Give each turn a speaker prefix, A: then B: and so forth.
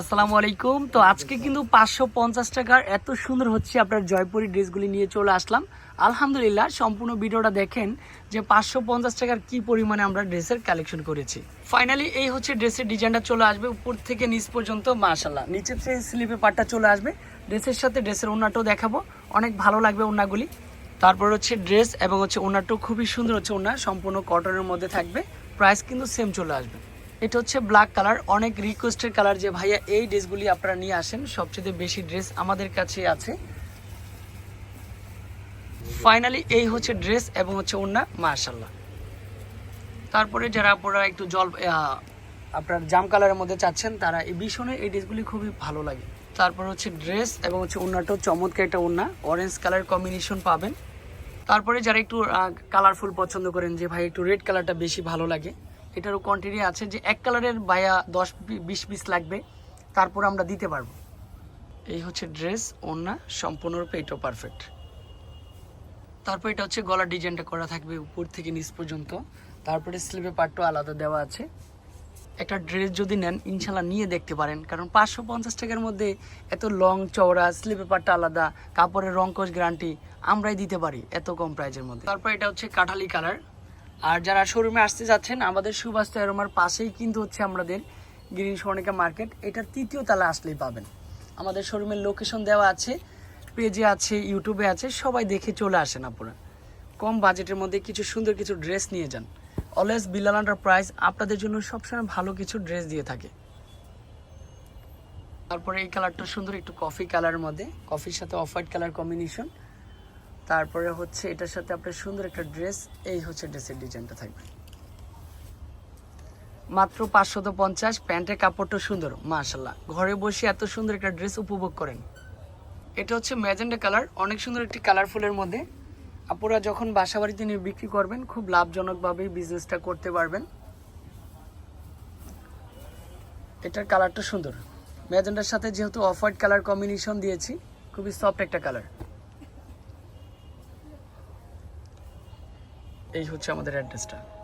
A: আসসালামু আলাইকুম। তো আজকে কিন্তু পাঁচশো পঞ্চাশ টাকার এত সুন্দর হচ্ছে আপনার জয়পুরি ড্রেসগুলি নিয়ে চলে আসলাম। আলহামদুলিল্লাহ, সম্পূর্ণ ভিডিওটা দেখেন যে পাঁচশো পঞ্চাশ টাকার কি পরিমাণে আমরা ড্রেসের কালেকশন করেছি। ফাইনালি এই হচ্ছে ড্রেসের ডিজাইনটা চলে আসবে উপর থেকে নিচ পর্যন্ত মাশাল্লাহ নিচে থেকে স্লিপে পাটটা চলে আসবে, ড্রেসের সাথে ড্রেসের ওনাটাও দেখাবো। অনেক ভালো লাগবে ওনাগুলি তারপর হচ্ছে ড্রেস এবং হচ্ছে ওনাটাও খুবই সুন্দর হচ্ছে ওনা সম্পূর্ণ কটনের মধ্যে থাকবে। প্রাইস কিন্তু সেম চলে আসবে। এটা হচ্ছে ব্ল্যাক কালার অনেক রিকোয়েস্টের কালার যে ভাইয়া এই ড্রেসগুলি আপনারা নিয়ে আসেন, সবচেয়ে বেশি ড্রেস আমাদের কাছে আছে। ফাইনালি এই হচ্ছে ড্রেস এবং হচ্ছে ওন্না মার্শাল্লাহ তারপরে যারা আপনারা একটু জল আপনার জাম কালারের মধ্যে চাচ্ছেন, তারা এই ভীষণে এই ড্রেসগুলি খুবই ভালো লাগে। তারপর হচ্ছে ড্রেস এবং হচ্ছে ওন্নাটাও চমৎকার একটা ওন্না অরেঞ্জ কালার কম্বিনেশন পাবেন। তারপরে যারা একটু কালারফুল পছন্দ করেন যে ভাই একটু রেড কালারটা বেশি ভালো লাগে এটারও কোয়ান্টিটি আছে যে এক কালারের বায়া দশ বিশ পিস লাগবে, তারপর আমরা দিতে পারব। এই হচ্ছে ড্রেস ওন্না সম্পূর্ণরূপে এটাও পারফেক্ট তারপর এটা হচ্ছে গলার ডিজাইনটা করা থাকবে উপর থেকে নিচ পর্যন্ত। তারপরে স্লিপে পার্টও আলাদা দেওয়া আছে। একটা ড্রেস যদি নেন ইনশাল্লাহ নিয়ে দেখতে পারেন। কারণ পাঁচশো পঞ্চাশ টাকার মধ্যে এত লং চওড়া স্লিপে পার্টটা আলাদা, কাপড়ের রং কোচ গ্যারান্টি আমরাই দিতে পারি এত কম প্রাইজের মধ্যে। তারপর এটা হচ্ছে কাঠালি কালার আর যারা শোরুমে আসতে যাচ্ছেন, আমাদের সুভাষ এরোমার পাশেই কিন্তু হচ্ছে আমাদের গ্রিন স্বর্ণিকা মার্কেট। এটার তৃতীয় তালা আসলেই পাবেন। আমাদের শোরুমের লোকেশন দেওয়া আছে পেজে আছে ইউটিউবে আছে, সবাই দেখে চলে আসেন আপনারা। কম বাজেটের মধ্যে কিছু সুন্দর কিছু ড্রেস নিয়ে যান। অলওয়েজ বিলাল প্রাইস আপনাদের জন্য সবসময় ভালো কিছু ড্রেস দিয়ে থাকে। তারপরে এই কালারটা সুন্দর, একটু কফি কালারের মধ্যে কফির সাথে অফ হোয়াইট কালার কম্বিনেশন তারপরে হচ্ছে এটার সাথে আপনার সুন্দর একটা ড্রেস, এই হচ্ছে ড্রেসের ডিজাইনটা থাকবে। মাত্র পাঁচশত পঞ্চাশ, প্যান্টের কাপড়টা সুন্দর মাশাল্লাহ ঘরে বসে এত সুন্দর একটা ড্রেস উপভোগ করেন। এটা হচ্ছে ম্যাজেন্ডা কালার, অনেক সুন্দর একটি কালারফুলের মধ্যে। আপনারা যখন বাসা বাড়িতে নিয়ে বিক্রি করবেন, খুব লাভজনকভাবেই বিজনেসটা করতে পারবেন। এটার কালারটা সুন্দর। ম্যাজেন্ডার সাথে যেহেতু অফ হোয়াইট কালার কম্বিনেশন দিয়েছি, খুবই সফট একটা কালার এই হচ্ছে আমাদের অ্যাড্রেসটা